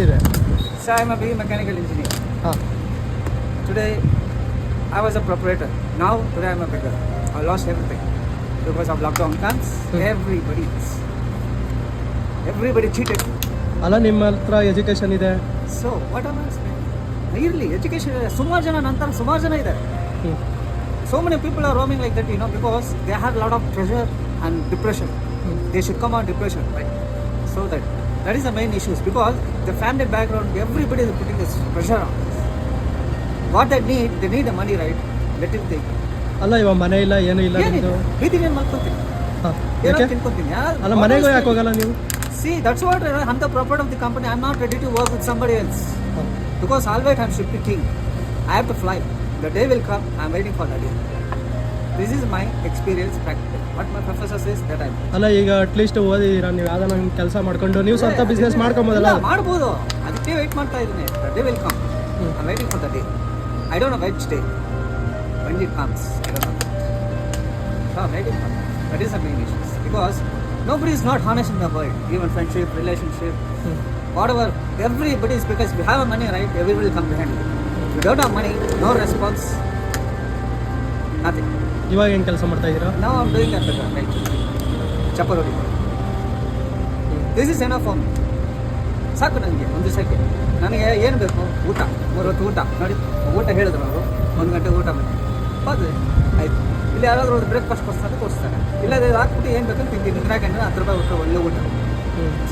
ಎಷ್ಟಿದೆ So I'm a BE mechanical engineer. ಹಾಂ Today I was a proprietor. Now today I'm a beggar. I lost everything because of lockdown. Hmm. Everybody. Everybody cheated. ಅಲ್ಲ ನಿಮ್ಮ ಹತ್ರ education ಇದೆ So what am I saying? ಇರಲಿ education ಸುಮಾರು ಜನ ನಂತರ ಸುಮಾರು ಜನ ಇದ್ದಾರೆ so many people are roaming like that you know because they have a lot of pressure and depression they should come out depression right so that is the main issues because the family background everybody is putting this pressure on what they need they need the money right let him take ಅಲ್ಲ ಇವಾಗ ಮನೆ ಇಲ್ಲ ಏನು ಇಲ್ಲ ಬೀದಿಗೆ ಏನು ಮಲ್ಕೊತೀನಿ ಏನೋ ತಿನ್ಕೊತೀನಿ ಅಲ್ಲ ಮನೆಗೂ ಯಾಕೆ ಹೋಗಲ್ಲ ನೀವು see that's what I'm the property of the company I'm not ready to work with somebody else ಹಾಂ because always I'm shifting I have to fly the day will come I'm waiting for that day this is my experience practical what my professor says that I ಅಲ್ಲ ಈಗ at least ಓದಿದೀರಾ ನೀವು ಯಾವ್ದಾನ ಕೆಲಸ ಮಾಡ್ಕೊಂಡು ನೀವು ಸ್ವಂತ business ಮಾಡ್ಕೊಬೋದಲ್ಲ? ಮಾಡ್ಬೋದು. ಅದಕ್ಕೆ ವೆಯ್ಟ್ ಮಾಡ್ತಾ ಇದ್ದೀನಿ. The day will come hmm. I waiting for the day I don't know which day when it comes I don't know so I waiting for that is a main issues because buddy is honest in friendship relationship whatever everybody is because we have money right everybody come behind money no response nothing ಇವಾಗ ಏನು ಕೆಲಸ ಮಾಡ್ತಾ ಇದ್ದೀರಾ? ನಾವು am doing ಅಂತ right ಚಪ್ಪಲ್ ಹೊಡಿ. This is enough form ಸಾಕು ನನಗೆ ಒಂದು ದಿವಸಕ್ಕೆ. ನನಗೆ ಏನು ಬೇಕು? ಊಟ. ಮೂರು ಹೊತ್ತು ಊಟ. ನೋಡಿ ಊಟ ಹೇಳಿದ್ರು ಅವರು. ಒಂದು ಗಂಟೆ ಊಟ ಮಾಡಿ. ಹೌದು ಆಯಿತು. ಇಲ್ಲಿ ಯಾರಾದರೂ ಒಂದು ಬ್ರೇಕ್ಫಾಸ್ಟ್ ಕೊಡ್ತಾರೆ ಕೊಡಿಸ್ತಾರೆ. ಇಲ್ಲ ಅದೇ ಹಾಕ್ಬಿಟ್ಟು ಏನು ಬೇಕಂತ ತಿಂತೀನಿ. ನಿದ್ರೆ ಹಾಕಂದ್ರೆ ಹತ್ತು ರೂಪಾಯಿ ಊಟ ಒಳ್ಳೆ ಊಟ.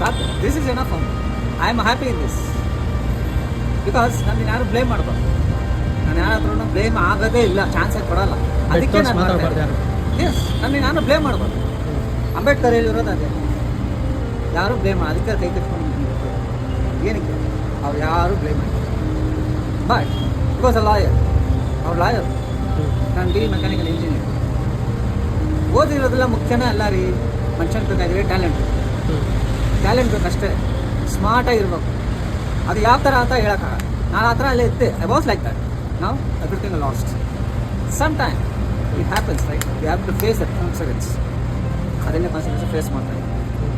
ಸಾಕು. This is enough form I am happy in this because ನಾನು ಯಾರು ಬ್ಲೇಮ್ ಮಾಡಬಾರ್ದು. ನಾನು ಯಾರ ಹತ್ರನೂ ಬ್ಲೇಮ್ ಆಗೋದೇ ಇಲ್ಲ ಚಾನ್ಸೇ ಕೊಡಲ್ಲ. ಅದಕ್ಕೆ ನಾನು ಮಾತಾಡ್ಬಾರ್ದು ಯಾರು? ಎಸ್ ನನಗೆ ನಾನು ಬ್ಲೇಮ್ ಮಾಡಬಾರ್ದು. ಅಂಬೇಡ್ಕರ್ ಹೇಳಿರೋದು ಅದೇ. ಯಾರು ಬ್ಲೇಮ್ ಅದಕ್ಕೆ ಕೈ ಕಟ್ಕೊಂಡು ಏನಕ್ಕೆ? ಅವ್ರು ಯಾರು ಬ್ಲೇಮ್ ಮಾಡಿ ಬಟ್ ಬಿಕಾಸ್ ಅ ಲಾಯರ್ ಅವ್ರು ಲಾಯರ್ ನಾನು ಡಿ ಮೆಕ್ಯಾನಿಕಲ್ ಇಂಜಿನಿಯರ್ ಓದಿರೋದೆಲ್ಲ ಮುಖ್ಯನೇ ಅಲ್ಲ ರೀ. ಮನುಷ್ಯನ ಬೇಕಾಗಿದೆ ಟ್ಯಾಲೆಂಟ್ ಟ್ಯಾಲೆಂಟ್ ಬೇಕಷ್ಟೇ ಸ್ಮಾರ್ಟಾಗಿ ಇರಬೇಕು. ಅದು ಯಾವ ಥರ ಅಂತ ಹೇಳೋಕ್ಕಾಗಲ್ಲ. ನಾನು ಆ ಥರ ಅಲ್ಲೇ ಇತ್ತೆ ಐ ವಾಸ್ ಲೈಕ್ ದಟ್ ನಾವು everything lost some time it happens right we have to face that consequence ಅದನ್ನೇ ಕಾನ್ಸಿಕ್ವೆನ್ಸ್ ಫೇಸ್ ಮಾಡ್ತಾರೆ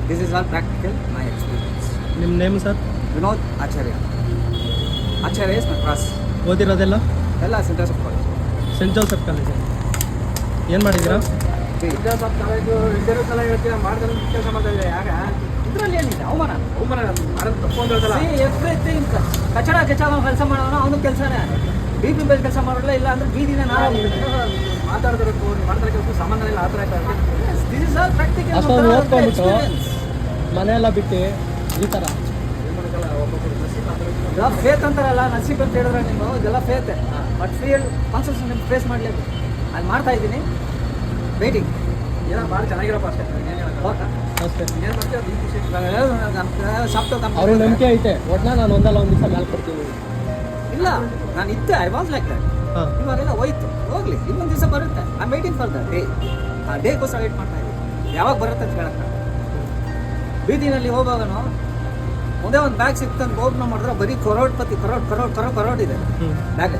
this is all practical my experience ನಿಮ್ಮ name sir Vinod Acharya Acharya is my class ಓದಿರೋದೆಲ್ಲ? ಎಲ್ಲ centres of college saint Joseph college ಏನು ಮಾಡಿದ್ದೀರಾ? ವಿದ್ಯಾಸಾಪ್ college ವಿದ್ಯಾರ್ಥಿ ಸಲ ಹೇಳ್ತೀರ? ಮಾಡಿದ್ರೆ ಕೆಲಸ ಮಾಡ್ತಾ ಇದ್ದಾರೆ ಆಗ ಇದರಲ್ಲಿ ಏನಿದೆ? ಅವಮಾನ? ಅವಮಾನ? ಮಾಡೋದು ತಪ್ಪು ಎವ್ರಿಥಿಂಗ್ ಕಚಡ ಕಚಾಲ ಕೆಲಸ ಮಾಡೋನು ಅವನು ಕೆಲಸನೇ. ಬಿ ಪಿ ಬೇಲ್ ಕೆಲಸ ಮಾಡೋಲ್ಲ ಇಲ್ಲ ಅಂದ್ರೆ ಬೀದಿನ ನಾವು ಮಾತಾಡ್ತಿರಬೇಕು ಮಾಡ್ತಾರೆ ಕೆಲಸ ಸಂಬಂಧ ಇಲ್ಲ ಆ ಥರ ದಿಸ್ ಆಲ್ ಪ್ರಾಕ್ಟಿಕಲ್ ಮನೆಯೆಲ್ಲ ಬಿಟ್ಟು ಈ ಥರ. ಎಲ್ಲ ಫೇತ್ ಅಂತಾರಲ್ಲ ನಸೀಬ್ ಅಂತ ಹೇಳಿದ್ರೆ ನೀವು ಇದೆಲ್ಲ ಫೇತೆ ಬಟ್ ಫೀಲ್ ಕಾನ್ಸೆಪ್ಟ್ ನಿಮ್ಗೆ ಫೇಸ್ ಮಾಡಲೇಬೇಕು ಅಲ್ಲಿ ಮಾಡ್ತಾ ಇದ್ದೀನಿ. ವೇಟಿಂಗ್ ಏನೋ ಭಾಳ ಚೆನ್ನಾಗಿರಪ್ಪ ಅಷ್ಟೇ. ಏನು ಮಾಡ್ತೀವಿ ನಂಬಿಕೆ ಐತೆ. ಒಟ್ನ ನಾನು ಒಂದಲ್ಲ ಒಂದು ದಿವಸ ಮೇಲೆ ಕೊಡ್ತೀನಿ. ಇಲ್ಲ ನಾನು ಇದ್ದೆ ಐ ವಾಸ್ ಲೈಕ್ ದಟ್ ಇವಾಗೆಲ್ಲ ಹೋಯ್ತು ಹೋಗ್ಲಿ ಇನ್ನೊಂದು ದಿವಸ ಬರುತ್ತೆ. I waiting for the day ಆ ಡೇಗೋಸ್ಕರ ವೇಟ್ ಮಾಡ್ತಾ ಇದ್ದೀನಿ. ಯಾವಾಗ ಬರುತ್ತೆ ಅಂತ ಹೇಳಕ್ಕೆ. ಬೀದಿನಲ್ಲಿ ಹೋಗುವಾಗನು ಒಂದೇ ಒಂದು ಬ್ಯಾಗ್ ಸಿಕ್ತಂದು ಓಪನ್ ಮಾಡಿದ್ರೆ ಬರೀ ಕರೋಡ್ಪತಿ ಕರೋಡ್ ಕರೋಡ್ ಕರೋಡ್ ಕರೋಡ್ ಇದೆ. ಬ್ಯಾಗ್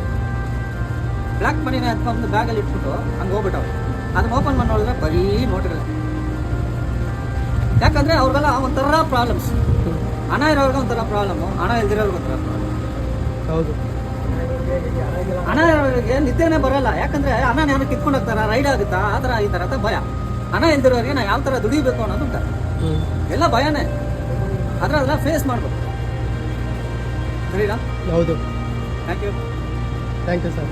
ಬ್ಲ್ಯಾಕ್ ಅಂತ ಒಂದು ಬ್ಯಾಗಲ್ಲಿ ಇಟ್ಬಿಟ್ಟು ಹಂಗೆ ಹೋಗ್ಬಿಟ್ಟವ್ರು. ಅದನ್ನ ಓಪನ್ ಮಾಡಿ ನೋಡಿದ್ರೆ ಬರೀ ನೋಟ್ಗಳು. ಯಾಕಂದ್ರೆ ಅವ್ರಿಗೆಲ್ಲ ಒಂಥರ ಪ್ರಾಬ್ಲಮ್ಸ್ ಹಣ ಇರೋರ್ಗೆ ಒಂಥರ ಪ್ರಾಬ್ಲಮ್ಮು ಹಣ ಇಲ್ದಿರೋರ್ಗೆ ಒಂಥರ ಪ್ರಾಬ್ಲಮ್ ಹೌದು. ಹಣ ನಿದ್ದೆನೆ ಬರಲ್ಲ. ಯಾಕಂದ್ರೆ ಹಣ ನಾನು ಕಿತ್ಕೊಂಡು ಹೋಗ್ತಾರ? ರೈಡ್ ಆಗುತ್ತಾ? ಆ ಥರ ಈ ಥರ ಭಯ. ಹಣ ಎಂದಿರೋರಿಗೆ ನಾ ಯಾವ ಥರ ದುಡಿಬೇಕು ಅನ್ನೋದು ಉಂಟ. ಎಲ್ಲ ಭಯನೇ. ಆದ್ರೆ ಅದೆಲ್ಲ ಫೇಸ್ ಮಾಡ್ಬೇಕು. ಸರಿನಾ? ಹೌದು. Thank you thank you sir